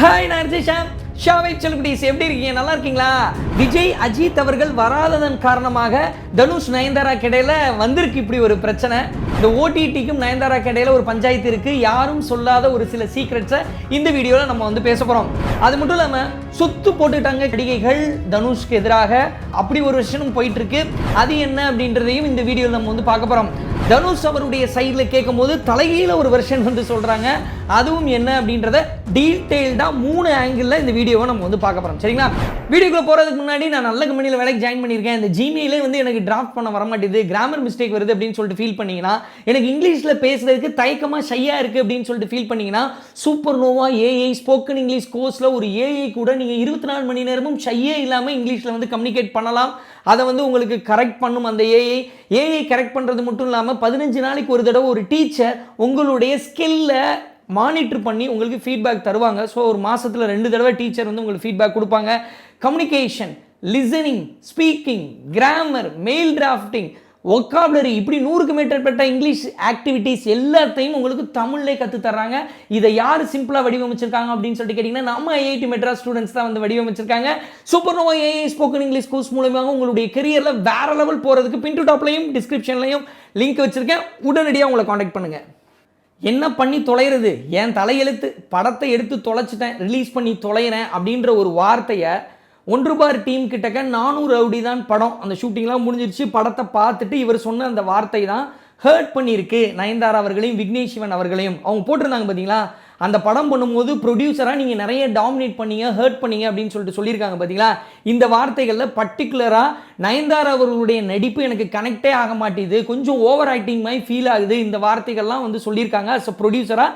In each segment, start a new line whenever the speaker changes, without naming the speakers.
Hi நான் அர்ஜய் ஷாவை செல்குடிஸ் எப்படி இருக்கீங்க? நல்லா இருக்கீங்களா? விஜய் அஜித் அவர்கள் வராததன் காரணமாக தனுஷ் நயன்தாரா கிடையில வந்திருக்கு இப்படி ஒரு பிரச்சனை. இந்த ஓடிடிக்கும் நயன்தாரா கிடையில ஒரு பஞ்சாயத்து இருக்கு. யாரும் சொல்லாத ஒரு சில சீக்ரெட்ஸை இந்த வீடியோவில் நம்ம வந்து பேச போகிறோம் அது மட்டும் இல்லாமல் சொத்து போட்டுட்டாங்க நடிகைகள் தனுஷ்க்கு எதிராக. அப்படி ஒரு விஷயம் போயிட்டு இருக்கு. அது என்ன அப்படின்றதையும் இந்த வீடியோவில் நம்ம வந்து பார்க்க போகிறோம் தனுஷ் அவருடைய சைடில் கேட்கும்போது தலைகீழ ஒரு வெர்ஷன் வந்து சொல்கிறாங்க அதுவும் என்ன அப்படின்றத டீட்டெயில்டாக மூணு ஆங்கிளில் இந்த வீடியோவை நம்ம வந்து பார்க்க போகிறோம் சரிங்களா? வீடியோக்குள்ள போகிறதுக்கு முன்னாடி நான் நல்ல கம்பெனியில் வேலைக்கு ஜாயின் பண்ணியிருக்கேன். இந்த ஜிமெயிலே வந்து எனக்கு டிராஃப்ட் பண்ண வர மாட்டேது கிராமர் மிஸ்டேக் வருது அப்படின்னு சொல்லிட்டு ஃபீல் பண்ணீங்கன்னா எனக்கு இங்கிலீஷில் பேசுறதுக்கு தயக்கமாக ஷையாக இருக்குது அப்படின்னு சொல்லிட்டு ஃபீல் பண்ணீங்கன்னா super Nova AI spoken English கோர்ஸில் ஒரு ஏஐ கூட நீங்கள் இருபத்தி நாலு மணி நேரமும் ஷையே இல்லாமல் இங்கிலீஷில் வந்து கம்யூனிகேட் பண்ணலாம். அதை வந்து உங்களுக்கு கரெக்ட் பண்ணும் அந்த ஏஐ ஏஐ கரெக்ட் பண்ணுறது மட்டும் இல்லாமல் பதினஞ்சு நாளைக்கு ஒரு தடவை ஒரு டீச்சர் உங்களுடைய ஸ்கில்ல மானிட்டர் பண்ணி உங்களுக்கு ஃபீட்பேக் தருவாங்க. ஸோ ஒரு மாதத்தில் ரெண்டு தடவை டீச்சர் வந்து உங்களுக்கு ஃபீட்பேக் கொடுப்பாங்க. Communication listening speaking grammar mail drafting vocabulary இப்படி நூறுக்கு மேற்பட்ட இங்கிலீஷ் ஆக்டிவிட்டீஸ் எல்லாத்தையும் உங்களுக்கு தமிழ்லே கற்றுத்தர்றாங்க இதை யார் சிம்பிளாக வடிவமைச்சிருக்காங்க அப்படின்னு சொல்லிட்டு கேட்டிங்கன்னா நம்ம ஐஐடி மெட்ராஸ் ஸ்டூடெண்ட்ஸ் தான் வந்து வடிவமைச்சிருக்காங்க. Super Nova AI spoken English course மூலமாக உங்களுடைய கெரியரில் வேற லெவல் போகிறதுக்கு பின் டு டாப்லையும் டிஸ்கிரிப்ஷன்லையும் லிங்க் வச்சுருக்கேன். உடனடியாக உங்களை காண்டாக்ட் பண்ணுங்கள் என்ன பண்ணி தொலைகிறது என் தலையெழுத்து படத்தை எடுத்து தொலைச்சிட்டேன் ரிலீஸ் பண்ணி தொலைகிறேன் அப்படின்ற ஒரு வார்த்தையை ஒன்று பார் டீம் கிட்டக்க நானூறு ரவுடி தான் படம். அந்த ஷூட்டிங்லாம் முடிஞ்சிருச்சு. படத்தை பார்த்துட்டு இவர் சொன்ன அந்த வார்த்தை தான் ஹர்ட் பண்ணியிருக்கு நயன்தாரா அவர்களையும் விக்னேஷ் சிவன் அவர்களையும். அவங்க போட்டிருந்தாங்க பார்த்தீங்களா அந்த படம் பண்ணும்போது ப்ரொடியூசராக நீங்கள் நிறைய டாமினேட் பண்ணீங்க ஹர்ட் பண்ணீங்க அப்படின்னு சொல்லிட்டு சொல்லியிருக்காங்க பார்த்தீங்களா இந்த வார்த்தைகளில் பர்டிகுலராக நயன்தாரா அவர்களுடைய நடிப்பு எனக்கு கனெக்டே ஆக மாட்டேது. கொஞ்சம் ஓவர் ஆக்டிங் மாதிரி ஃபீல் ஆகுது. இந்த வார்த்தைகள்லாம் வந்து சொல்லியிருக்காங்க. ஸோ ப்ரொடியூசராக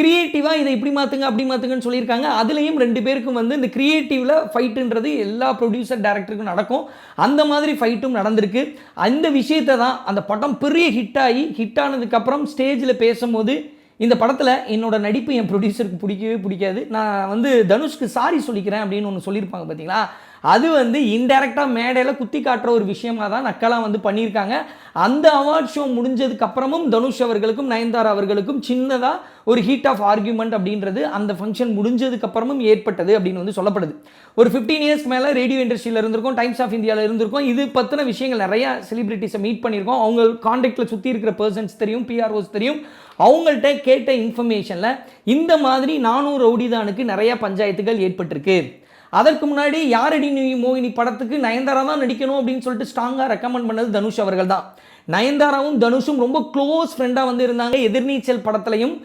கிரியேட்டிவாக இதை இப்படி மாற்றுங்க அப்படி மாற்றுங்கன்னு சொல்லியிருக்காங்க. அதுலேயும் ரெண்டு பேருக்கும் வந்து இந்த கிரியேட்டிவில் ஃபைட்டுன்றது எல்லா ப்ரொடியூசர் டேரக்டருக்கும் நடக்கும். அந்த மாதிரி ஃபைட்டும் நடந்திருக்கு. அந்த விஷயத்தை தான் அந்த படம் பெரிய ஹிட் ஆகி ஹிட் ஆனதுக்கப்புறம் ஸ்டேஜில் பேசும்போது இந்த படத்தில் என்னோட நடிப்பு என் ப்ரொடியூசருக்கு பிடிக்கவே பிடிக்காது. நான் வந்து தனுஷ்க்கு சாரி சொல்லிக்கிறேன் அப்படின்னு ஒன்று சொல்லியிருப்பாங்க பார்த்தீங்களா அது வந்து இன்டெரக்டாக மேடையில் குத்தி காட்டுற ஒரு விஷயமா தான் நக்கலாக வந்து பண்ணியிருக்காங்க. அந்த அவார்ட் ஷோ முடிஞ்சதுக்கப்புறமும் தனுஷ் அவர்களுக்கும் நயன்தாரா அவர்களுக்கும் சின்னதாக ஒரு ஹீட் ஆஃப் ஆர்கியூமெண்ட் அப்படின்றது அந்த ஃபங்க்ஷன் முடிஞ்சதுக்கப்புறமும் ஏற்பட்டது அப்படின்னு வந்து சொல்லப்படுது. ஒரு ஃபிஃப்டீன் இயர்ஸ் மேலே ரேடியோ இண்டஸ்ட்ரியில் இருந்திருக்கும் டைம்ஸ் ஆஃப் இந்தியாவில் இருந்திருக்கும். இது பற்றின விஷயங்கள் நிறையா செலிபிரிட்டிஸை மீட் பண்ணியிருக்கோம். அவங்க காண்டாக்டில் சுற்றி இருக்கிற பர்சன்ஸ் தெரியும் பிஆர்ஓஸ் தெரியும். அவங்கள்ட்ட கேட்ட இன்ஃபர்மேஷனில் இந்த மாதிரி நானூறு ரவுடிதானுக்கு நிறையா பஞ்சாயத்துகள் ஏற்பட்டிருக்கு. அதற்கு முன்னாடி யாரடி நீ மோகினி படத்துக்கு நயன்தாரா தான் நடிக்கணும் அப்படின்னு சொல்லிட்டு ஸ்ட்ராங்காக ரெக்கமெண்ட் பண்ணது தனுஷ் அவர்கள் தான். நயன்தாராவும் தனுஷும் ரொம்ப க்ளோஸ் ஃப்ரெண்டாக வந்து இருந்தாங்க. எதிர்நீச்சல் படத்துலையும்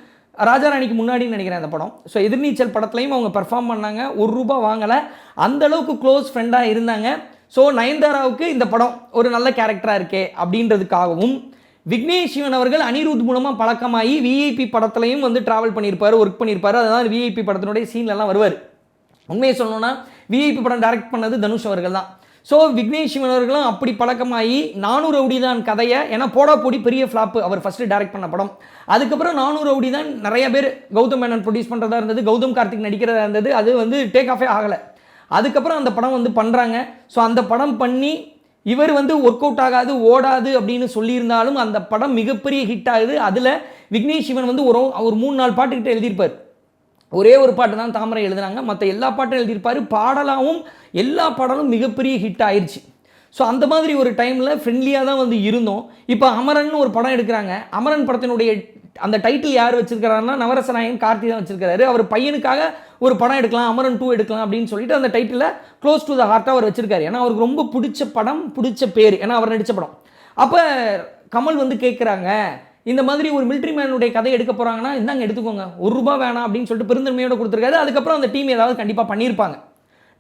ராஜாராணிக்கு முன்னாடி நினைக்கிறேன் அந்த படம். ஸோ எதிர்நீச்சல் படத்துலையும் அவங்க பெர்ஃபார்ம் பண்ணாங்க. ஒரு ரூபா வாங்கலை. அந்த அளவுக்கு க்ளோஸ் ஃப்ரெண்டாக இருந்தாங்க. ஸோ நயன்தாராவுக்கு இந்த படம் ஒரு நல்ல கேரக்டராக இருக்கே அப்படின்றதுக்காகவும் விக்னேஷ் சிவன் அவர்கள் அனிருத் மூலமாக பழக்கமாகி விஐபி படத்துலையும் வந்து ட்ராவல் பண்ணியிருப்பார் ஒர்க் பண்ணியிருப்பார் அதனால் விஐபி படத்தினுடைய சீன்லலாம் வருவார். உண்மையை சொல்லணும்னா விஐபி படம் டைரக்ட் பண்ணது தனுஷ் அவர்கள் தான். ஸோ விக்னேஷ் சிவன் அவர்களும் அப்படி பழக்கமாகி நானூறு ரவுடி தான் கதையை ஏன்னா போடா போடி பெரிய ஃப்ளாப்பு அவர் ஃபஸ்ட்டு டைரக்ட் பண்ண படம். அதுக்கப்புறம் நானூறு ரவுடி தான் நிறைய பேர் கௌதம் மேனன் ப்ரொடியூஸ் பண்ணுறதா இருந்தது கௌதம் கார்த்திக் நடிக்கிறதா இருந்தது அது வந்து டேக் ஆஃபே ஆகலை. அதுக்கப்புறம் அந்த படம் வந்து பண்ணுறாங்க ஸோ அந்த படம் பண்ணி இவர் வந்து ஒர்க் அவுட் ஆகாது ஓடாது அப்படின்னு சொல்லியிருந்தாலும் அந்த படம் மிகப்பெரிய ஹிட் ஆகுது. அதில் விக்னேஷ் சிவன் வந்து ஒரு ஒரு மூணு நாள் பாட்டுக்கிட்ட எழுதியிருப்பார். ஒரே ஒரு பாட்டு தான் தாமரை எழுதுனாங்க மற்ற எல்லா பாட்டும் எழுதியிருப்பார். பாடலாகவும் எல்லா பாடலும் மிகப்பெரிய ஹிட் ஆயிடுச்சு ஸோ அந்த மாதிரி ஒரு டைமில் ஃப்ரெண்ட்லியாக தான் வந்து இருந்தோம். இப்போ அமரன் ஒரு படம் எடுக்கிறாங்க. அமரன் படத்தினுடைய அந்த டைட்டில் யார் வச்சிருக்கிறாருன்னா நவரசநாயகன் கார்த்தி தான் வச்சிருக்காரு அவர் பையனுக்காக ஒரு படம் எடுக்கலாம் அமரன் டூ எடுக்கலாம் அப்படின்னு சொல்லிட்டு அந்த டைட்டில் க்ளோஸ் டு த ஹார்ட்டாக அவர் வச்சிருக்காரு. ஏன்னா அவருக்கு ரொம்ப பிடிச்ச படம் பிடிச்ச பேர். ஏன்னா அவர் நடித்த படம். அப்போ கமல் வந்து கேட்குறாங்க இந்த மாதிரி ஒரு மிலிட்ரி மேனுடைய கதை எடுக்க போகிறாங்கன்னா இந்தாங்க எடுத்துக்கோங்க. ஒரு ரூபா வேணாம் அப்படின்னு சொல்லிட்டு பெருந்தன்மையோட கொடுத்துருக்காரு. அதுக்கப்புறம் அந்த டீம் ஏதாவது கண்டிப்பாக பண்ணியிருப்பாங்க.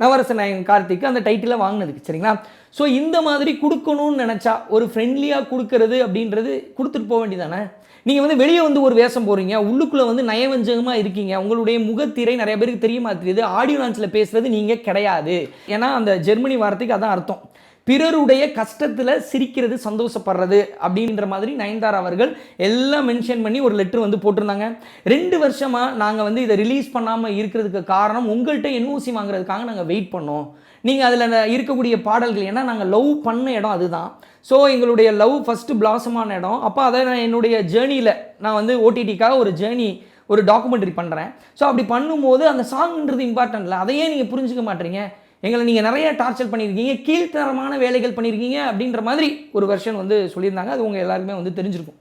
நவரச நாயகன் கார்த்திக் அந்த டைட்டிலை வாங்கினதுக்கு சரிங்களா? ஸோ இந்த மாதிரி கொடுக்கணும்னு நினச்சா ஒரு ஃப்ரெண்ட்லியாக கொடுக்கறது அப்படின்றது கொடுத்துட்டு போக வேண்டியதானே நீங்கள் வந்து வெளியே வந்து ஒரு வேஷம் போகிறீங்க உள்ளுக்குள்ளே வந்து நயவஞ்சகமாக இருக்கீங்க உங்களுடைய முகத்திரை நிறைய பேருக்கு தெரிய மாட்டேங்குது ஆடியோ லான்ச்சில் பேசுகிறது நீங்கள் கிடையாது. ஏன்னா அந்த ஜெர்மனி வார்த்தைக்கு அதான் அர்த்தம். பிறருடைய கஷ்டத்தில் சிரிக்கிறது சந்தோஷப்படுறது அப்படின்ற மாதிரி நயன்தாரா அவர்கள் எல்லாம் மென்ஷன் பண்ணி ஒரு லெட்டர் வந்து போட்டிருந்தாங்க. ரெண்டு வருஷமாக நாங்கள் வந்து இதை ரிலீஸ் பண்ணாமல் இருக்கிறதுக்கு காரணம் உங்கள்கிட்ட என்ஓசி வாங்குறதுக்காக நாங்கள் வெயிட் பண்ணோம். நீங்கள் அதில் இருக்கக்கூடிய பாடல்கள் ஏன்னா நாங்கள் லவ் பண்ண இடம் அதுதான். ஸோ எங்களுடைய லவ் ஃபஸ்ட்டு பிளாசமான இடம். அப்போ அதை நான் என்னுடைய ஜேர்னியில் நான் வந்து ஓடிடிக்காக ஒரு ஜேர்னி ஒரு டாக்குமெண்ட்ரி பண்ணுறேன் ஸோ அப்படி பண்ணும்போது அந்த சாங்ன்றது இம்பார்ட்டன்ட் இல்லை. அதையே நீங்கள் புரிஞ்சுக்க மாட்டீங்க. எங்களை நீங்கள் நிறைய டார்ச்சர் பண்ணியிருக்கீங்க கீழ்த்தரமான வேலைகள் பண்ணியிருக்கீங்க அப்படின்ற மாதிரி ஒரு வெர்ஷன் வந்து சொல்லியிருந்தாங்க. அது உங்கள் எல்லாருக்குமே வந்து தெரிஞ்சிருக்கும்.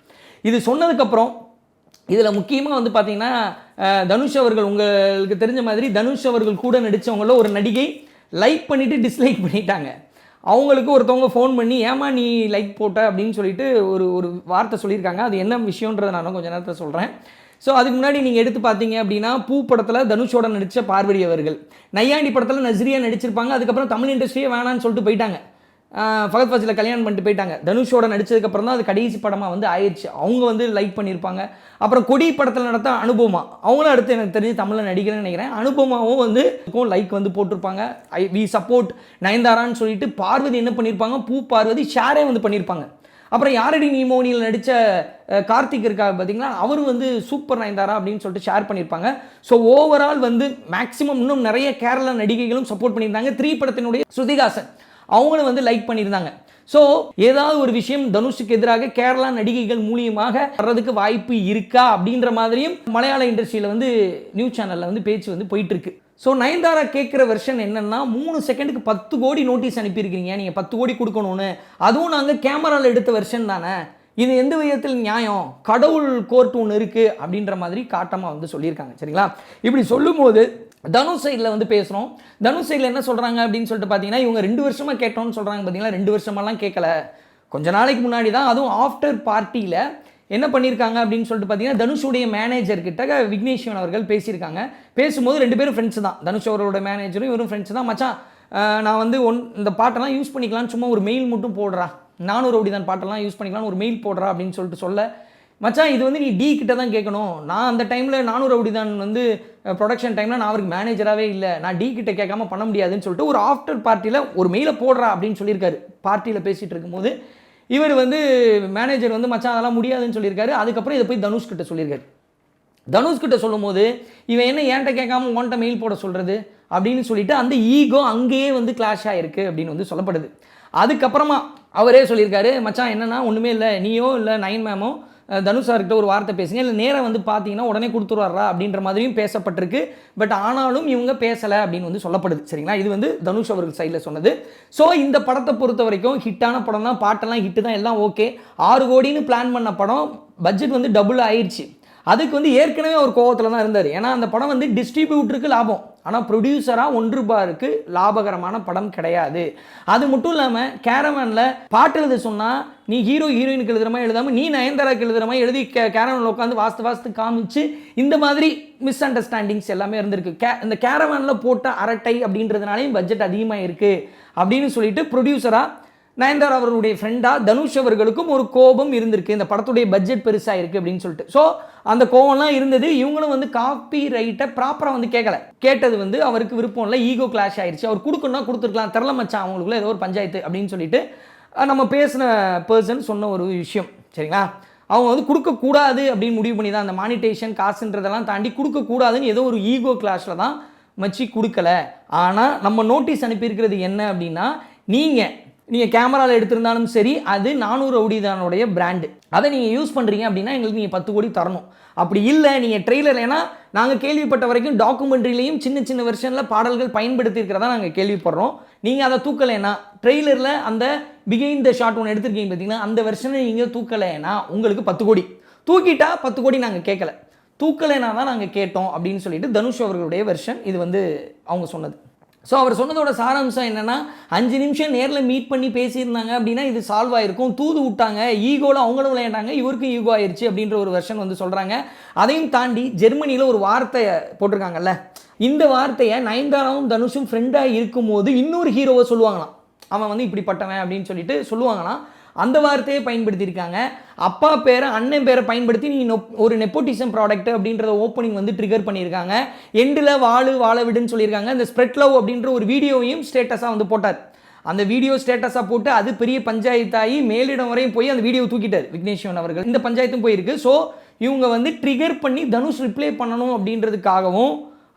இது சொன்னதுக்கப்புறம் இதில் முக்கியமாக வந்து பார்த்தீங்கன்னா தனுஷ் அவர்கள் உங்களுக்கு தெரிஞ்ச மாதிரி தனுஷ் அவர்கள் கூட நடித்தவங்கள ஒரு நடிகை லைக் பண்ணிவிட்டு டிஸ்லைக் பண்ணிட்டாங்க. அவங்களுக்கு ஒருத்தவங்க ஃபோன் பண்ணி ஏமா நீ லைக் போட்ட? அப்படின்னு சொல்லிட்டு ஒரு ஒரு வார்த்தை சொல்லியிருக்காங்க. அது என்ன விஷயன்றதை நான் கொஞ்சம் நேரத்தில் சொல்கிறேன் ஸோ அதுக்கு முன்னாடி நீங்கள் எடுத்து பார்த்தீங்க அப்படின்னா பூ படத்தில் தனுஷோட நடித்த பார்வதி அவர்கள். நையாண்டி படத்தில் நஸ்ரியா நடிச்சிருப்பாங்க. அதுக்கப்புறம் தமிழ் இண்டஸ்ட்ரியே வேணான்னு சொல்லிட்டு போயிட்டாங்க. ஃபகத் ஃபாசில் கல்யாணம் பண்ணிட்டு போயிட்டாங்க. தனுஷோட நடித்ததுக்கப்புறம் தான் அது கடைசி படமாக வந்து ஆயிடுச்சு அவங்க வந்து லைக் பண்ணியிருப்பாங்க. அப்புறம் கொடி படத்தில் நடத்த அனுபவமா அவங்களும் அடுத்து எனக்கு தெரிஞ்சு தமிழில் நடிக்கிறேன்னு நினைக்கிறேன். அனுபவமாவும் வந்து லைக் வந்து போட்டிருப்பாங்க. ஐ வி சப்போர்ட் நயன்தாரான்னு சொல்லிட்டு பார்வதி என்ன பண்ணியிருப்பாங்க? பூ பார்வதி ஷேரே வந்து பண்ணியிருப்பாங்க. அப்புறம் யாரடி நீ மோனியில் நடித்த கார்த்திக் இருக்கா பார்த்தீங்களா அவர் வந்து சூப்பர் நயன்தாரா அப்படின்னு சொல்லிட்டு ஷேர் பண்ணியிருப்பாங்க. ஸோ ஓவரால் வந்து மேக்ஸிமம் இன்னும் நிறைய கேரளா நடிகைகளும் சப்போர்ட் பண்ணியிருந்தாங்க. த்ரீ படத்தினுடைய ஸ்ருதிகாசன் அவங்களும் வந்து லைக் பண்ணியிருந்தாங்க. ஸோ ஏதாவது ஒரு விஷயம் தனுஷுக்கு எதிராக கேரளா நடிகைகள் மூலியமாக வர்றதுக்கு வாய்ப்பு இருக்கா அப்படின்ற மாதிரியும் மலையாள இண்டஸ்ட்ரியில் வந்து நியூஸ் சேனலில் வந்து பேச்சு வந்து போயிட்டு இருக்கு. ஸோ நயன்தாரா கேட்குற வெர்ஷன் என்னென்னா மூணு செகண்டுக்கு பத்து கோடி நோட்டீஸ் அனுப்பியிருக்கிறீங்க. நீங்கள் பத்து கோடி கொடுக்கணும்னு. அதுவும் நாங்கள் கேமராவில் எடுத்த வெர்ஷன் தானே. இது எந்த விதத்தில் நியாயம்? கடவுள் கோர்ட் ஒன்று இருக்குது அப்படின்ற மாதிரி காட்டமாக வந்து சொல்லியிருக்காங்க. சரிங்களா? இப்படி சொல்லும்போது தனுஷ் சைடில் வந்து பேசுகிறோம் தனுஷ் சைடில் என்ன சொல்கிறாங்க அப்படின்னு சொல்லிட்டு பார்த்தீங்கன்னா இவங்க ரெண்டு வருஷமாக கேட்டோம்னு சொல்கிறாங்க பார்த்தீங்கன்னா ரெண்டு வருஷமெல்லாம் கேட்கல. கொஞ்ச நாளைக்கு முன்னாடி தான். அதுவும் ஆஃப்டர் பார்ட்டியில் என்ன பண்ணியிருக்காங்க அப்படின்னு சொல்லிட்டு பார்த்தீங்கன்னா தனுஷுடைய மேனேஜர் கிட்ட விக்னேஷ்வன் அவர்கள் பேசியிருக்காங்க. பேசும்போது ரெண்டு பேரும் ஃப்ரெண்ட்ஸ் தான். தனுஷ் அவரோட மேனேஜரும் இவரும் ஃப்ரெண்ட்ஸ் தான். மச்சான் நான் வந்து ஒன் இந்த பாட்டெல்லாம் யூஸ் பண்ணிக்கலாம்னு சும்மா ஒரு மெயில் மட்டும் போடுறா. நானூறு அப்படி தான் பாட்டெல்லாம் யூஸ் பண்ணிக்கலாம்னு ஒரு மெயில் போடுறா அப்படின்னு சொல்லிட்டு சொல்ல. மச்சான் இது வந்து நீ டி கிட்ட தான் கேட்கணும். நான் அந்த டைமில் நானூறு அப்படிதான் வந்து ப்ரொடக்ஷன் டைமில் நான் அவருக்கு மேனேஜராகவே இல்லை. நான் டி கிட்ட கேட்காம பண்ண முடியாதுன்னு சொல்லிட்டு ஒரு ஆஃப்டர் பார்ட்டியில் ஒரு மெயிலை போடுறா அப்படின்னு சொல்லியிருக்காரு. பார்ட்டியில் பேசிகிட்டு இருக்கும்போது இவர் வந்து மேனேஜர் வந்து மச்சான் அதெல்லாம் முடியாதுன்னு சொல்லியிருக்காரு. அதுக்கப்புறம் இதை போய் தனுஷ் கிட்ட சொல்லியிருக்காரு. தனுஷ் கிட்ட சொல்லும்போது இவன் என்ன ஏன்ட்ட கேட்காம உன்கிட்ட மெயில் போட சொல்கிறது அப்படின்னு சொல்லிட்டு அந்த ஈகோ அங்கேயே வந்து கிளாஷ் ஆகிருக்கு அப்படின்னு வந்து சொல்லப்படுது. அதுக்கப்புறமா அவரே சொல்லியிருக்காரு மச்சான் என்னென்னா ஒன்றுமே இல்லை. நீயோ இல்லை நயன் மேமோ தனுஷார்கிட்ட ஒரு வார்த்தை பேசுங்க. இல்லை நேராக வந்து பார்த்தீங்கன்னா உடனே கொடுத்துருவாரா அப்படின்ற மாதிரியும் பேசப்பட்டிருக்கு. பட் ஆனாலும் இவங்க பேசலை அப்படின்னு வந்து சொல்லப்படுது. சரிங்களா? இது வந்து தனுஷ் அவர்கள் சைடில் சொன்னது. ஸோ இந்த படத்தை பொறுத்த வரைக்கும் ஹிட்டான படம் தான் பாட்டெல்லாம் ஹிட்டு தான் எல்லாம் ஓகே ஆறு கோடின்னு பிளான் பண்ண படம் பட்ஜெட் வந்து டபுள் ஆயிடுச்சு. அதுக்கு வந்து ஏற்கனவே ஒரு கோவத்தில் தான் இருந்தார். ஏன்னா அந்த படம் வந்து டிஸ்ட்ரிபியூட்டருக்கு லாபம். ஆனால் ப்ரொடியூசராக ஒன்று ரூபாய்க்கு லாபகரமான படம் கிடையாது. அது மட்டும் இல்லாமல் கேரவனில் பாட்டு எழுத சொன்னால் நீ ஹீரோ ஹீரோயினுக்கு எழுதுகிற மாதிரி எழுதாமல் நீ நயன்தாராக்கு எழுதுகிற மாதிரி எழுதி கே கேரவனில் உட்காந்து வாஸ்து வாஸ்து காமிச்சு இந்த மாதிரி மிஸ் அண்டர்ஸ்டாண்டிங்ஸ் எல்லாமே இருந்திருக்கு. கே இந்த கேரவனில் போட்ட அரட்டை அப்படின்றதுனாலையும் பட்ஜெட் அதிகமாக இருக்குது அப்படின்னு சொல்லிட்டு ப்ரொடியூசராக நயன்தாரா அவர்களுடைய ஃப்ரெண்டாக தனுஷ் அவர்களுக்கும் ஒரு கோபம் இருந்திருக்கு. இந்த படத்துடைய பட்ஜெட் பெருசாக இருக்குது அப்படின்னு சொல்லிட்டு. ஸோ அந்த கோவம்லாம் இருந்தது. இவங்களும் வந்து காப்பி ரைட்டை ப்ராப்பராக வந்து கேட்கல கேட்டது வந்து அவருக்கு விருப்பம் இல்லை ஈகோ கிளாஷ் ஆயிடுச்சு அவர் கொடுக்கணும்னா கொடுத்துருக்கலாம். தெரில மச்சான் அவங்களுக்குள்ள ஏதோ ஒரு பஞ்சாயத்து அப்படின்னு சொல்லிட்டு நம்ம பேசின பர்சன் சொன்ன ஒரு விஷயம். சரிங்களா? அவங்க வந்து கொடுக்கக்கூடாது அப்படின்னு முடிவு பண்ணி தான் அந்த மானிட்டேஷன் காசுன்றதெல்லாம் தாண்டி கொடுக்கக்கூடாதுன்னு ஏதோ ஒரு ஈகோ கிளாஷில் தான் மச்சி கொடுக்கல. ஆனால் நம்ம நோட்டீஸ் அனுப்பியிருக்கிறது என்ன அப்படின்னா நீங்கள் நீங்கள் கேமராவில் எடுத்திருந்தாலும் சரி அது நானூறு ரவுடிதானுடைய பிராண்டு அதை நீங்கள் யூஸ் பண்ணுறீங்க அப்படின்னா எங்களுக்கு நீங்கள் பத்து கோடி தரணும். அப்படி இல்லை நீங்கள் ட்ரெய்லர் ஏன்னா நாங்கள் கேள்விப்பட்ட வரைக்கும் டாக்குமெண்ட்ரிலையும் சின்ன சின்ன வெர்ஷனில் பாடல்கள் பயன்படுத்தியிருக்கிறதா நாங்கள் கேள்விப்படுறோம். நீங்கள் அதை தூக்கலைன்னா ட்ரெய்லரில் அந்த பிகைன் த ஷாட் ஒன்று எடுத்திருக்கீங்க பார்த்தீங்கன்னா அந்த வெர்ஷனை நீங்கள் தூக்கலைன்னா உங்களுக்கு பத்து கோடி. தூக்கிட்டா பத்து கோடி நாங்கள் கேட்கல. தூக்கலைனா தான் நாங்கள் கேட்டோம் அப்படின்னு சொல்லிட்டு தனுஷ் அவர்களுடைய வெர்ஷன் இது வந்து அவங்க சொன்னது. ஸோ அவர் சொன்னதோட சாராம்சம் என்னென்னா அஞ்சு நிமிஷம் நேரில் மீட் பண்ணி பேசியிருந்தாங்க அப்படின்னா இது சால்வ் ஆயிருக்கும். தூது விட்டாங்க ஈகோவில் அவங்களும் விளையாண்டாங்க இவருக்கும் ஈகோ ஆயிடுச்சு அப்படின்ற ஒரு வெர்ஷன் வந்து சொல்கிறாங்க அதையும் தாண்டி ஜெர்மனியில் ஒரு வார்த்தையை போட்டிருக்காங்கல்ல இந்த வார்த்தையை நயன்தாராவும் தனுஷும் ஃப்ரெண்டாக இருக்கும்போது இன்னொரு ஹீரோவை சொல்லுவாங்களாம். அவன் வந்து இப்படிப்பட்டவன் அப்படின்னு சொல்லிட்டு சொல்லுவாங்களாம். அந்த வார்த்தையை பயன்படுத்தியிருக்காங்க. அப்பா பேரை அண்ணன் பேரை பயன்படுத்தி நீ ஒரு நெப்போட்டிசம் ப்ராடக்ட் அப்படின்றத ஓப்பனிங் வந்து ட்ரிகர் பண்ணியிருக்காங்க. எண்டில் வாழு வாழ விடுன்னு சொல்லியிருக்காங்க. இந்த ஸ்ப்ரெட் லவ் அப்படின்ற ஒரு வீடியோவையும் ஸ்டேட்டஸாக வந்து போட்டார். அந்த வீடியோ ஸ்டேட்டஸாக போட்டு அது பெரிய பஞ்சாயத்தாகி மேலிடம் வரையும் போய் அந்த வீடியோ தூக்கிட்டார் விக்னேஸ்வன் அவர்கள். இந்த பஞ்சாயத்தும் போயிருக்கு. ஸோ இவங்க வந்து ட்ரிகர் பண்ணி தனுஷ் ரிப்ளை பண்ணணும் அப்படின்றதுக்காகவும்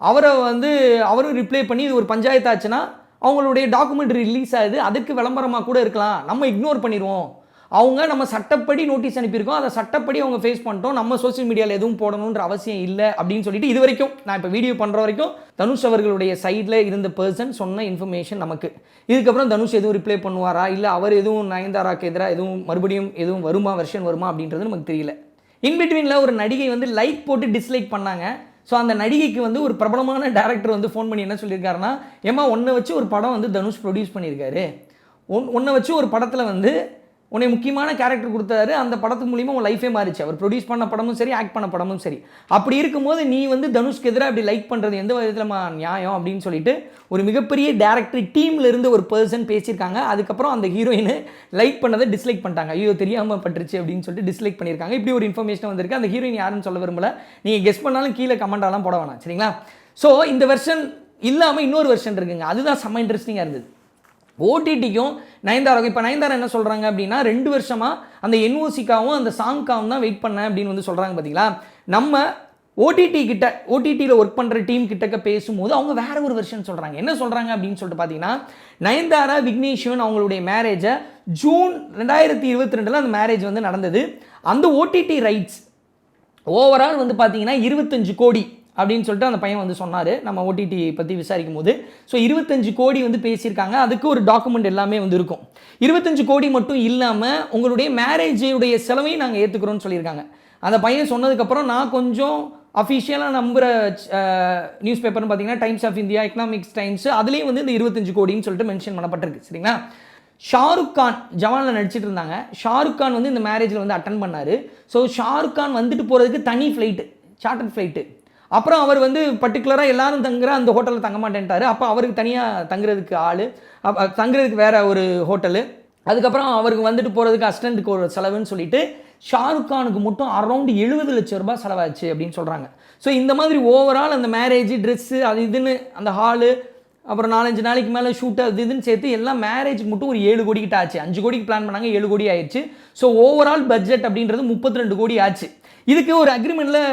அவரை வந்து அவரும் ரிப்ளை பண்ணி இது ஒரு பஞ்சாயத்தாச்சுன்னா அவங்களுடைய டாக்குமெண்ட் ரிலீஸ் ஆகுது அதுக்கு விளம்பரமாக கூட இருக்கலாம். நம்ம இக்னோர் பண்ணிடுவோம் அவங்க நம்ம சட்டப்படி நோட்டீஸ் அனுப்பியிருக்கோம். அதை சட்டப்படி அவங்க ஃபேஸ் பண்ணிட்டோம். நம்ம சோஷியல் மீடியாவில் எதுவும் போடணுன்ற அவசியம் இல்லை அப்படின்னு சொல்லிட்டு இது வரைக்கும் நான் இப்போ வீடியோ பண்ணுற வரைக்கும் தனுஷ் அவர்களுடைய சைடில் இருந்த பர்சன் சொன்ன இன்ஃபர்மேஷன் நமக்கு. இதுக்கப்புறம் தனுஷ் எதுவும் ரிப்ளை பண்ணுவாரா? இல்லை அவர் எதுவும் நயன்தாராக்கு எதிராக எதுவும் மறுபடியும் எதுவும் வருமா வெர்ஷன் வருமா அப்படின்றது நமக்கு தெரியல. இன்பிட்வீனில் ஒரு நடிகை வந்து லைக் போட்டு டிஸ்லைக் பண்ணாங்க. ஸோ அந்த நடிகைக்கு வந்து ஒரு பிரபலமான டேரக்டர் வந்து ஃபோன் பண்ணி என்ன சொல்லியிருக்காருன்னா ஏமா ஒன்றை வச்சு ஒரு படம் வந்து தனுஷ் ப்ரொடியூஸ் பண்ணியிருக்காரு. ஒன் ஒன்றை வச்சு ஒரு படத்தில் வந்து உன்னை முக்கியமான கேரக்டர் கொடுத்தாரு அந்த படத்து மூலிமா உன் லைஃபே மாறிச்சு. அவர் ப்ரொடியூஸ் பண்ண படமும் சரி ஆக்ட் பண்ண படமும் சரி. அப்படி இருக்கும்போது நீ வந்து தனுஷ்க்கு எதிராக அப்படி லைக் பண்ணுறது எந்த விதத்துலமா நியாயம் அப்படின்னு சொல்லிட்டு ஒரு மிகப்பெரிய டேரக்டர் டீம்ல இருந்து ஒரு பர்சன் பேசியிருக்காங்க. அதுக்கப்புறம் அந்த ஹீரோயின் லைக் பண்ணதை டிஸ்லைக் பண்ணிட்டாங்க. ஐயோ தெரியாமல் பட்டுருச்சு அப்படின்னு சொல்லிட்டு டிஸ்லைக் பண்ணியிருக்காங்க. இப்படி ஒரு இன்ஃபர்மேஷன் வந்திருக்கு. அந்த ஹீரோயின் யாருன்னு சொல்ல விரும்பல. நீங்கள் கெஸ் பண்ணாலும் கீழே கமெண்டாலாம் போட வேணாம். சரிங்களா? ஸோ இந்த வெர்ஷன் இல்லாமல் இன்னொரு வெர்ஷன் இருக்குங்க. அதுதான் செம்ம இன்ட்ரெஸ்டிங்காக இருந்தது. ஓடிடிக்கும் நயன்தாரா இப்போ நயன்தாரா என்ன சொல்கிறாங்க அப்படின்னா ரெண்டு வருஷமாக அந்த என்ஓசிக்காகவும் அந்த சாங்காகவும் தான் வெயிட் பண்ணேன் அப்படின்னு வந்து சொல்கிறாங்க பார்த்தீங்களா நம்ம ஓடிடி கிட்ட ஓடிடியில் ஒர்க் பண்ணுற டீம் கிட்டக்க பேசும்போது அவங்க வேற ஒரு வெர்ஷன் சொல்கிறாங்க என்ன சொல்கிறாங்க அப்படின்னு சொல்லிட்டு பார்த்தீங்கன்னா நயன்தாரா விக்னேஷ்வன் அவங்களுடைய மேரேஜை ஜூன் ரெண்டாயிரத்தி இருபத்தி ரெண்டில் அந்த மேரேஜ் வந்து நடந்தது. அந்த ஓடிடி ரைட்ஸ் ஓவரால் வந்து பார்த்தீங்கன்னா இருபத்தஞ்சு கோடி அப்படின்னு சொல்லிட்டு அந்த பையன் வந்து சொன்னார். நம்ம ஓடிடி பற்றி விசாரிக்கும் போது ஸோ இருபத்தஞ்சு கோடி வந்து பேசியிருக்காங்க. அதுக்கு ஒரு டாக்குமெண்ட் எல்லாமே வந்து இருக்கும். இருபத்தஞ்சு கோடி மட்டும் இல்லாமல் உங்களுடைய மேரேஜுடைய செலவையும் நாங்கள் ஏற்றுக்கிறோம்னு சொல்லியிருக்காங்க. அந்த பையன் சொன்னதுக்கப்புறம் நான் கொஞ்சம் அஃபிஷியலாக நம்புகிற நியூஸ் பேப்பர்னு பார்த்தீங்கன்னா Times of India economics Times அதுலேயும் வந்து இந்த இருபத்தஞ்சு கோடின்னு சொல்லிட்டு மென்ஷன் பண்ணப்பட்டிருக்கு. சரிங்களா? ஷாருக் கான் ஜவானில் நடிச்சிட்டு இருந்தாங்க. ஷாருக் கான் வந்து இந்த மேரேஜில் வந்து அட்டன் பண்ணார். ஸோ ஷாருக் கான் வந்துட்டு போகிறதுக்கு தனி ஃப்ளைட்டு சார்ட்டர் ஃப்ளைட்டு அப்புறம் அவர் வந்து பர்டிகுலராக எல்லாரும் தங்குற அந்த ஹோட்டலில் தங்க மாட்டேன்ட்டாரு. அப்போ அவருக்கு தனியாக தங்குறதுக்கு ஆள். தங்குறதுக்கு வேறு ஒரு ஹோட்டலு அதுக்கப்புறம் அவருக்கு வந்துட்டு போகிறதுக்கு அசிஸ்டண்ட்டுக்கு ஒரு செலவுன்னு சொல்லிட்டு ஷாருக் கானுக்கு மட்டும் அரௌண்ட் எழுபது லட்சம் ரூபாய் செலவாச்சு அப்படின்னு சொல்கிறாங்க ஸோ இந்த மாதிரி ஓவரால் அந்த மேரேஜ் ட்ரெஸ்ஸு அது இதுன்னு அந்த ஹாலு அப்புறம் நாலஞ்சு நாளைக்கு மேலே ஷூட்டு அது இதுன்னு சேர்த்து எல்லாம் மேரேஜ் மட்டும் ஒரு ஏழு கோடி கிட்ட ஆச்சு. அஞ்சு கோடிக்கு பிளான் பண்ணாங்க ஏழு கோடி ஆயிடுச்சு ஸோ ஓவரால் பட்ஜெட் அப்படின்றது முப்பத்தி ரெண்டு கோடி ஆச்சு. இதுக்கு ஒரு அக்ரிமெண்ட்டில்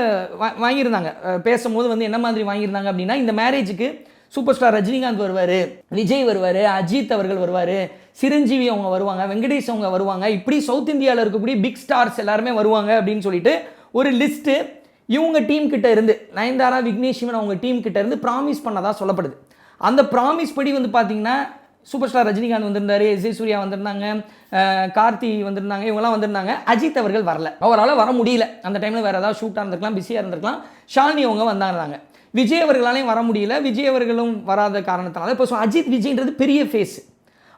வாங்கியிருந்தாங்க. பேசும்போது வந்து என்ன மாதிரி வாங்கியிருந்தாங்க அப்படின்னா இந்த மேரேஜுக்கு சூப்பர் ஸ்டார் ரஜினிகாந்த் வருவார் விஜய் வருவார் அஜித் அவர்கள் வருவார் சிரஞ்சீவி அவங்க வருவாங்க வெங்கடேஷ் அவங்க வருவாங்க இப்படி சவுத் இந்தியாவில் இருக்கக்கூடிய பிக் ஸ்டார்ஸ் எல்லாருமே வருவாங்க அப்படின்னு சொல்லிட்டு ஒரு லிஸ்ட்டு இவங்க டீம் கிட்ட இருந்து நயன்தாரா விக்னேஷ் சிவன் அவங்க டீம் கிட்ட இருந்து ப்ராமிஸ் பண்ணதாக சொல்லப்படுது. அந்த ப்ராமிஸ் படி வந்து பார்த்தீங்கன்னா சூப்பர் ஸ்டார் ரஜினிகாந்த் வந்திருந்தாரு எஸ் ஏ சூர்யா வந்திருந்தாங்க கார்த்தி வந்திருந்தாங்க இவங்கெல்லாம் வந்திருந்தாங்க. அஜித் அவர்கள் வரல. அவரால் வர முடியல. அந்த டைமில் வேறு ஏதாவது ஷூட்டாக இருந்திருக்கலாம் பிஸியாக இருந்திருக்கலாம். ஷாலினி அவங்க வந்தாங்க விஜய் அவர்களாலையும் வர முடியல. விஜய் அவர்களும் வராத காரணத்தினால இப்போ அஜித் விஜய்ன்றது பெரிய ஃபேஸ்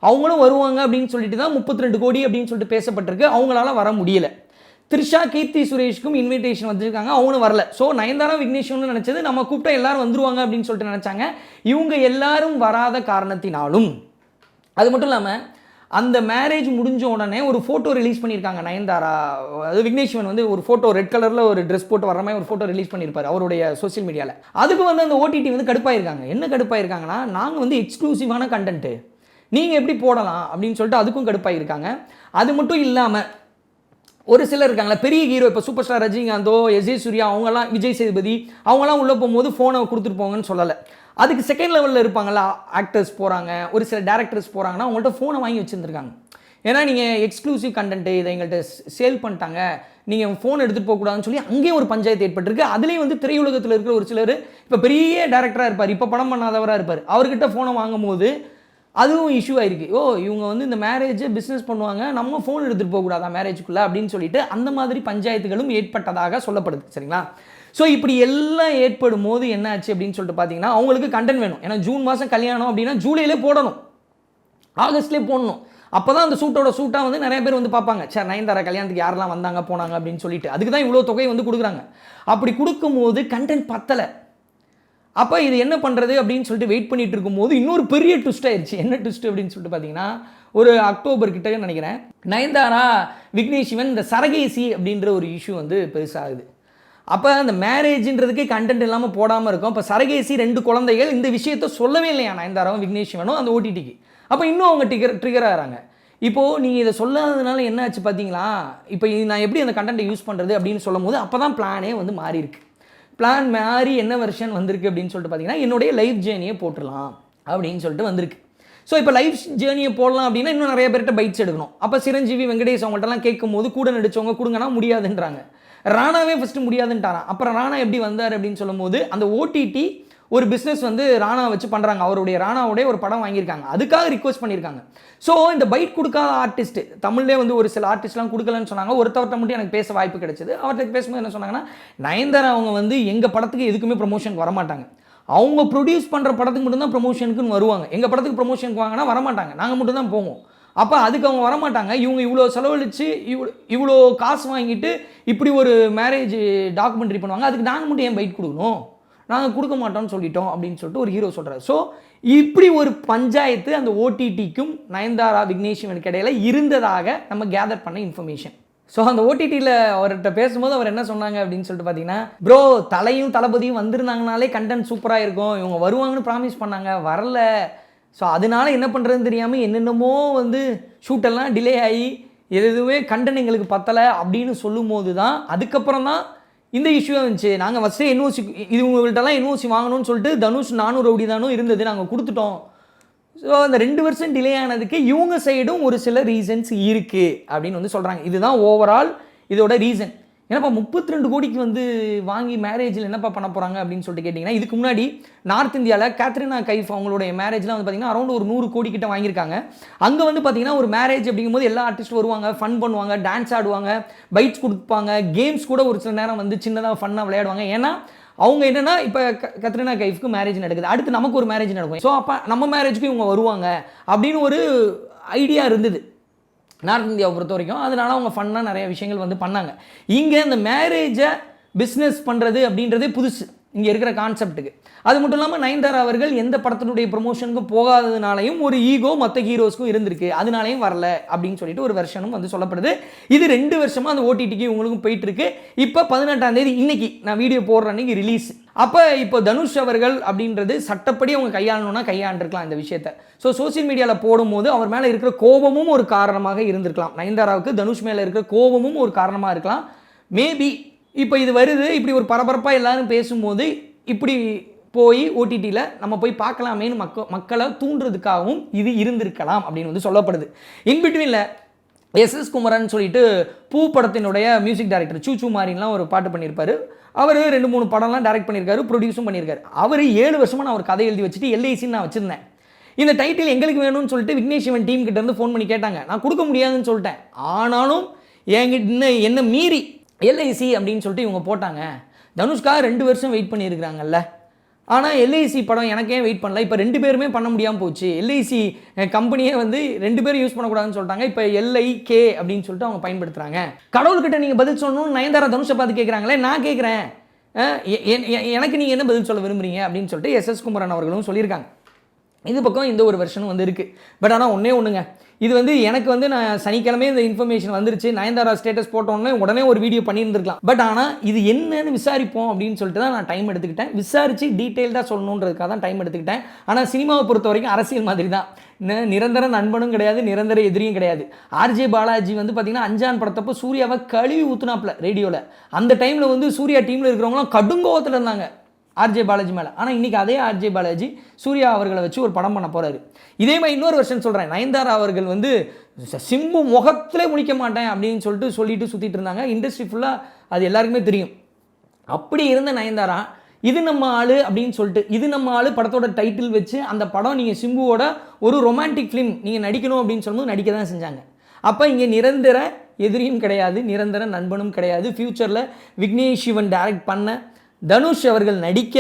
அவங்களும் வருவாங்க அப்படின்னு சொல்லிட்டு தான் முப்பத்தி ரெண்டு கோடி அப்படின்னு சொல்லிட்டு பேசப்பட்டிருக்கு. அவங்களால வர முடியல. த்ரிஷா கீர்த்தி சுரேஷ்க்கும் இன்விடேஷன் வந்திருக்காங்க. அவங்களும் வரல. ஸோ நயன்தாரா விக்னேஷ்வன் நினச்சது நம்ம கூப்பிட்டா எல்லாரும் வந்துருவாங்க அப்படின்னு சொல்லிட்டு நினச்சாங்க. இவங்க எல்லாரும் வராத காரணத்தினாலும் அது மட்டும் இல்லாமல் அந்த மேரேஜ் முடிஞ்ச உடனே ஒரு ஃபோட்டோ ரிலீஸ் பண்ணியிருக்காங்க நயன்தாரா. அது விக்னேஷ்வன் வந்து ஒரு ஃபோட்டோ ரெட் கலரில் ஒரு ட்ரெஸ் போட்டு வர மாதிரி ஒரு ஃபோட்டோ ரிலீஸ் பண்ணியிருப்பார் அவருடைய சோஷியல் மீடியாவில் அதுக்கு வந்து அந்த ஓடிடி வந்து கடுப்பாயிருக்காங்க. என்ன கடுப்பாயிருக்காங்கன்னா நாங்கள் வந்து எக்ஸ்க்ளூசிவான கண்டென்ட்டு நீங்கள் எப்படி போடலாம் அப்படின்னு சொல்லிட்டு அதுக்கும் கடுப்பாயிருக்காங்க. அது மட்டும் இல்லாமல் ஒரு சிலர் இருக்காங்களா பெரிய ஹீரோ இப்போ சூப்பர் ஸ்டார் ரஜினிகாந்தோ எஸ் ஏ சூர்யா அவங்கெல்லாம் விஜய் சேதுபதி அவங்கெல்லாம் உள்ளே போகும்போது ஃபோனை கொடுத்துட்டு போங்கன்னு சொல்லலை. அதுக்கு செகண்ட் லெவலில் இருப்பாங்கல்ல ஆக்டர்ஸ் போகிறாங்க ஒரு சில டேரக்டர்ஸ் போகிறாங்கன்னா அவங்கள்ட்ட ஃபோனை வாங்கி வச்சுருந்துருக்காங்க. ஏன்னா நீங்கள் எக்ஸ்க்ளூசிவ் கண்டென்ட்டு இதை எங்கள்கிட்ட சேல் பண்ணிட்டாங்க. நீங்கள் ஃபோன் எடுத்துகிட்டு போகக்கூடாதுன்னு சொல்லி அங்கேயும் ஒரு பஞ்சாயத்து ஏற்பட்டிருக்கு. அதுலேயும் வந்து திரையுலகத்தில் இருக்கிற ஒரு சிலர் இப்போ பெரிய டேரக்டராக இருப்பார். இப்போ படம் பண்ணாதவராக இருப்பார். அவர்கிட்ட ஃபோனை வாங்கும்போது அதுவும் இஷ்யூ ஆயிருக்கு. ஓ இவங்க வந்து இந்த மேரேஜை பிஸ்னஸ் பண்ணுவாங்க. நம்ம ஃபோன் எடுத்துகிட்டு போகக்கூடாதா மேரேஜுக்குள்ளே அப்படின்னு சொல்லிட்டு அந்த மாதிரி பஞ்சாயத்துகளும் ஏற்பட்டதாக சொல்லப்படுது. சரிங்களா? ஸோ இப்படி எல்லாம் ஏற்படும் போது என்ன ஆச்சு அப்படின்னு சொல்லிட்டு பார்த்தீங்கன்னா அவங்களுக்கு கண்டென்ட் வேணும். ஏன்னா ஜூன் மாதம் கல்யாணம் அப்படின்னா ஜூலையிலே போடணும். ஆகஸ்ட்லேயே போடணும். அப்போ தான் அந்த சூட்டோட சூட்டாக வந்து நிறைய பேர் வந்து பார்ப்பாங்க. சார் நயன்தாரா கல்யாணத்துக்கு யாரெல்லாம் வந்தாங்க போனாங்க அப்படின்னு சொல்லிட்டு. அதுக்கு தான் இவ்வளோ தொகை வந்து கொடுக்குறாங்க. அப்படி கொடுக்கும்போது கண்டென்ட் பத்தலை. அப்போ இது என்ன பண்ணுறது அப்படின்னு சொல்லிட்டு வெயிட் பண்ணிட்டு இருக்கும்போது இன்னொரு பெரிய ட்விஸ்ட் ஆயிடுச்சு என்ன ட்விஸ்ட் அப்படின்னு சொல்லிட்டு பார்த்தீங்கன்னா ஒரு அக்டோபர் கிட்ட நினைக்கிறேன். நயன்தாரா விக்னேஷ் சிவன் இந்த சரகேசி அப்படின்ற ஒரு இஷ்யூ வந்து பெருசாகுது. அப்போ அந்த மேரேஜ்ன்றதுக்கு கண்டென்ட் இல்லாமல் போடாமல் இருக்கும். இப்போ சரகேசி ரெண்டு குழந்தைகள் இந்த விஷயத்த சொல்லவே இல்லையா? நயன்தாராவும் விக்னேஷ் வேணும் அந்த ஓடிடிக்கு அப்போ இன்னும் அவங்க ட்ரிகர் ட்ரிகர் ஆகிறாங்க. இப்போது நீங்கள் இதை சொல்லாததுனால என்ன ஆச்சு பார்த்தீங்களா இப்போ இது நான் எப்படி அந்த கண்டென்ட்டை யூஸ் பண்ணுறது அப்படின்னு சொல்லும் போது அப்போ தான் பிளானே வந்து மாறி இருக்கு பிளான் மாறி என்ன வெர்ஷன் வந்திருக்கு அப்படின்னு சொல்லிட்டு பார்த்தீங்கன்னா என்னுடைய லைஃப் ஜேர்னியை போட்டுடலாம் அப்படின்னு சொல்லிட்டு வந்திருக்கு. ஸோ இப்போ லைஃப் ஜேர்னியை போடலாம் அப்படின்னா இன்னும் நிறைய பேர்கிட்ட பைட்ஸ் எடுக்கணும். அப்போ சிரஞ்சீவி வெங்கடேஷ் அவங்கள்ட்டலாம் கேட்கும் போது கூட நடிச்சவங்க கொடுங்கன்னா முடியாதுன்றாங்க. ராணாவே ஃபஸ்ட்டு முடியாதுன்ட்டாரான் அப்புறம் ராணா எப்படி வந்தார் அப்படின்னு சொல்லும்போது அந்த ஓடிடி ஒரு பிஸ்னஸ் வந்து ராணா வச்சு பண்ணுறாங்க அவருடைய ராணாவுடைய ஒரு படம் வாங்கியிருக்காங்க. அதுக்காக ரிக்வஸ்ட் பண்ணியிருக்காங்க. ஸோ இந்த பைட் கொடுக்காத ஆர்டிஸ்ட் தமிழ்லேயே வந்து ஒரு சில ஆர்டிஸ்ட்லாம் கொடுக்கலன்னு சொன்னாங்க. ஒருத்தவர்கிட்ட மட்டும் எனக்கு பேச வாய்ப்பு கிடைச்சது. அவர்கிட்ட பேசும்போது என்ன சொன்னாங்கன்னா நயன்தாரா அவங்க வந்து எங்கள் படத்துக்கு எதுக்குமே ப்ரொமோஷனுக்கு வரமாட்டாங்க. அவங்க ப்ரொடியூஸ் பண்ணுற படத்துக்கு மட்டும்தான் ப்ரொமோஷனுக்குன்னு வருவாங்க. எங்கள் படத்துக்கு ப்ரொமோஷனுக்கு வாங்கினா வரமாட்டாங்க. நாங்கள் மட்டும் தான் போவோம். அப்போ அதுக்கு அவங்க வரமாட்டாங்க. இவங்க இவ்வளோ செலவழித்து இவ்வளோ இவ்வளோ காசு வாங்கிட்டு இப்படி ஒரு மேரேஜ் டாக்குமெண்ட்ரி பண்ணுவாங்க. அதுக்கு நாங்கள் மட்டும் ஏன் பைட் கொடுக்கணும்? நாங்கள் கொடுக்க மாட்டோம்னு சொல்லிட்டோம் அப்படின்னு சொல்லிட்டு ஒரு ஹீரோ சொல்கிறார் ஸோ இப்படி ஒரு பஞ்சாயத்து அந்த ஓடிடிக்கும் நயன்தாரா விக்னேஷ்வனுக்கு இடையில இருந்ததாக நம்ம கேதர் பண்ண இன்ஃபர்மேஷன் ஸோ அந்த ஓடிடியில் அவர்கிட்ட பேசும்போது அவர் என்ன சொன்னாங்க அப்படின்னு சொல்லிட்டு பார்த்தீங்கன்னா ப்ரோ தலையும் தளபதியும் வந்திருந்தாங்கனாலே கண்டென்ட் சூப்பராக இருக்கும். இவங்க வருவாங்கன்னு ப்ராமிஸ் பண்ணாங்க. வரல. ஸோ அதனால என்ன பண்ணுறதுன்னு தெரியாமல் என்னென்னமோ வந்து ஷூட்டெல்லாம் டிலே ஆகி எதுவுமே கண்டென்ட் எங்களுக்கு பத்தலை அப்படின்னு சொல்லும் போது தான் அதுக்கப்புறம் தான் இந்த இஷ்யூ இருந்துச்சு. நாங்கள் ஃபஸ்ட்டு என்ஓசி இது உங்கள்கிட்டலாம் என்ஓசி வாங்கணும்னு சொல்லிட்டு தனுஷ் நானூறு அப்படி தானும் இருந்தது நாங்கள் கொடுத்துட்டோம். ஸோ அந்த ரெண்டு வருஷம் டிலே ஆனதுக்கு இவங்க சைடும் ஒரு சில ரீசன்ஸ் இருக்குது அப்படின்னு வந்து சொல்கிறாங்க இதுதான் ஓவரால் இதோட ரீசன் என்னப்பா முப்பத்தி ரெண்டு கோடிக்கு வந்து வாங்கி மேரேஜில் என்னப்பா பண்ண போகிறாங்க அப்படின்னு சொல்லிட்டு கேட்டிங்கன்னா இதுக்கு முன்னாடி நார்த் இந்தியாவில் கேத்ரினா கைஃப் அவங்களுடைய மேரேஜ்லாம் வந்து பார்த்திங்கன்னா அரௌண்ட் ஒரு நூறு கோடி கிட்ட வாங்கியிருக்காங்க. அங்கே வந்து பார்த்திங்கன்னா ஒரு மேரேஜ் அப்படிங்கும்போது எல்லா ஆர்டிஸ்ட் வருவாங்க ஃபன் பண்ணுவாங்க டான்ஸ் ஆடுவாங்க பைட்ஸ் கொடுப்பாங்க கேம்ஸ் கூட ஒரு சில நேரம் வந்து சின்னதாக ஃபன்னாக விளையாடுவாங்க. ஏன்னா அவங்க என்னன்னா இப்போ கத்ரினா கைஃப்க்கு மேரேஜ் நடக்குது. அடுத்து நமக்கு ஒரு மேரேஜ் நடக்கும். ஸோ அப்போ நம்ம மேரேஜ்க்கு இவங்க வருவாங்க அப்படின்னு ஒரு ஐடியா இருந்தது. நார்த் இந்தியாவை பொறுத்த வரைக்கும் அதனால அவங்க ஃபன்னாக நிறைய விஷயங்கள் வந்து பண்ணாங்க. இங்கே இந்த மேரேஜை பிஸ்னஸ் பண்ணுறது அப்படின்றதே புதுசு. இங்கே இருக்கிற கான்செப்ட்டுக்கு அது மட்டும் இல்லாமல் நயன்தாரா அவர்கள் எந்த படத்தினுடைய ப்ரொமோஷனுக்கும் போகாததுனாலையும் ஒரு ஈகோ மற்ற ஹீரோஸ்க்கும் இருந்திருக்கு. அதனாலையும் வரல அப்படின்னு சொல்லிட்டு ஒரு வெர்ஷனும் வந்து சொல்லப்படுது. இது ரெண்டு வருஷமாக அந்த ஓடிடிக்கு உங்களுக்கும் போயிட்டுருக்கு இப்போ பதினெட்டாம் தேதி இன்னைக்கு நான் வீடியோ போடுற அன்னைக்கு ரிலீஸ் அப்போ இப்போ தனுஷ் அவர்கள் அப்படின்றது சட்டப்படி அவங்க கையாளணும்னா கையாண்டிருக்கலாம் இந்த விஷயத்த. ஸோ சோசியல் மீடியாவில் போடும்போது அவர் மேலே இருக்கிற கோபமும் ஒரு காரணமாக இருந்திருக்கலாம். நயன்தாராவுக்கு தனுஷ் மேலே இருக்கிற கோபமும் ஒரு காரணமாக இருக்கலாம். மேபி இப்போ இது வருது இப்படி ஒரு பரபரப்பாக எல்லாரும் பேசும்போது இப்படி போய் ஓடிடியில் நம்ம போய் பார்க்கலாமேன்னு மக்க மக்களை தூண்டுறதுக்காகவும் இது இருந்திருக்கலாம் அப்படின்னு வந்து சொல்லப்படுது. இன்பிட்வீனில் எஸ் எஸ் குமரன் சொல்லிட்டு பூ படத்தினுடைய மியூசிக் டைரக்டர் சூ சூ மாரின்லாம் ஒரு பாட்டு பண்ணியிருப்பார். அவர் ரெண்டு மூணு படம்லாம் டைரக்ட் பண்ணியிருக்காரு ப்ரொடியூஸும் பண்ணியிருக்காரு. அவர் ஏழு வருஷமாக நான் ஒரு கதை எழுதி வச்சுட்டு எல்ஐசின்னு நான் வச்சுருந்தேன். இந்த டைட்டில் எங்களுக்கு வேணும்னு சொல்லிட்டு விக்னேஷ் சிவன் டீம் கிட்ட இருந்து ஃபோன் பண்ணி கேட்டாங்க. நான் கொடுக்க முடியாதுன்னு சொல்லிட்டேன். ஆனாலும் என்கிட்ட இன்னும் என்ன மீறி எல்ஐசி அப்படின்னு சொல்லிட்டு இவங்க போட்டாங்க. தனுஷ்கா ரெண்டு வருஷம் வெயிட் பண்ணியிருக்கிறாங்கல்ல. ஆனால் எல்ஐசி படம் எனக்கே வெயிட் பண்ணல. இப்போ ரெண்டு பேருமே பண்ண முடியாமல் போச்சு. எல்ஐசி கம்பெனியே வந்து ரெண்டு பேரும் யூஸ் பண்ணக்கூடாதுன்னு சொல்லிட்டாங்க. இப்போ எல்ஐ கே அப்படின்னு சொல்லிட்டு அவங்க பயன்படுத்துகிறாங்க கடவுள்கிட்ட நீங்கள் பதில் சொல்லணும்னு நயன்தாரா தனுஷை பார்த்து கேட்குறாங்களே நான் கேட்குறேன் எனக்கு நீங்கள் என்ன பதில் சொல்ல விரும்புறீங்க அப்படின்னு சொல்லிட்டு எஸ் எஸ் குமரன் அவர்களும் சொல்லியிருக்காங்க. இது பக்கம் இந்த ஒரு வெர்ஷனும் வந்து இருக்குது பட் ஆனால் ஒன்றே ஒன்றுங்க இது வந்து எனக்கு வந்து நான் சனிக்கிழமை இந்த இன்ஃபர்மேஷன் வந்துருச்சு. நயன்தாரா ஸ்டேட்டஸ் போட்டோன்னே உடனே ஒரு வீடியோ பண்ணியிருந்திருக்கலாம். பட் ஆனால் இது என்னன்னு விசாரிப்போம் அப்படின்னு சொல்லிட்டு தான் நான் டைம் எடுத்துக்கிட்டேன். விசாரித்து டீட்டெயில்டாக சொல்லணுன்றதுக்காக தான் டைம் எடுத்துக்கிட்டேன். ஆனால் சினிமாவை பொறுத்த வரைக்கும் அரசியல் மாதிரி தான். நிரந்தர நண்பனும் கிடையாது நிரந்தர எதிரியும் கிடையாது. ஆர்ஜே பாலாஜி வந்து பார்த்தீங்கன்னா அஞ்சான் படத்தப்போ சூர்யாவை கழுவி ஊத்துனாப்ல ரேடியோவில் அந்த டைமில் வந்து சூர்யா டீமில் இருக்கிறவங்களாம் கடுங்கோவத்தில் இருந்தாங்க. ஆர்ஜே பாலாஜி மேலே. ஆனால் இன்றைக்கி அதே ஆர்ஜே பாலாஜி சூர்யா அவர்களை வச்சு ஒரு படம் பண்ண போகிறாரு இதே மாதிரி இன்னொரு வருஷன் சொல்கிறேன் நயன்தாரா அவர்கள் வந்து சிம்பு முகத்தில் முடிக்க மாட்டேன் அப்படின்னு சொல்லிட்டு சொல்லிட்டு சுற்றிட்டு இருந்தாங்க. இண்டஸ்ட்ரி ஃபுல்லாக அது எல்லாருக்குமே தெரியும். அப்படி இருந்த நயன்தாரா இது நம்ம ஆள் அப்படின்னு சொல்லிட்டு இது நம்ம ஆளு படத்தோட டைட்டில் வச்சு அந்த படம் நீங்கள் சிம்புவோட ஒரு ரொமான்டிக் ஃபிலிம் நீங்கள் நடிக்கணும் அப்படின்னு சொல்லும்போது நடிக்க தான் செஞ்சாங்க. அப்போ இங்கே நிரந்தர எதிரியும் கிடையாது நிரந்தர நண்பனும் கிடையாது. ஃப்யூச்சரில் விக்னேஷ் சிவன் டைரக்ட் பண்ண தனுஷ் அவர்கள் நடிக்க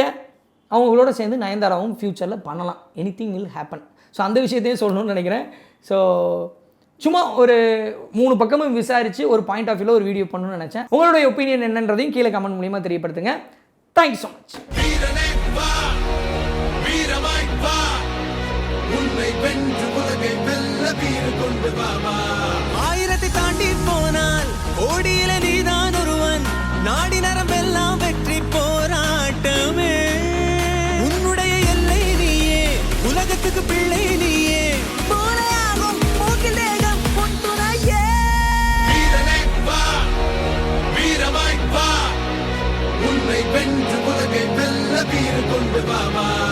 அவங்களோட சேர்ந்து நயன்தாராவும் ஃப்யூச்சரில் பண்ணலாம். Anything will happen so அந்த விஷயத்தையும் சொல்லணும்னு நினைக்கிறேன். ஸோ சும்மா ஒரு மூணு பக்கமும் விசாரித்து ஒரு பாயிண்ட் ஆஃப் வியூவில் ஒரு வீடியோ பண்ணணும்னு நினச்சேன். உங்களுடைய ஒப்பீனியன் என்னன்றதையும் கீழே கமெண்ட் மூலியமா தெரியப்படுத்துங்க. தேங்க்யூ ஸோ மச்
வீரனே வா வீரமாய் வா.
mama.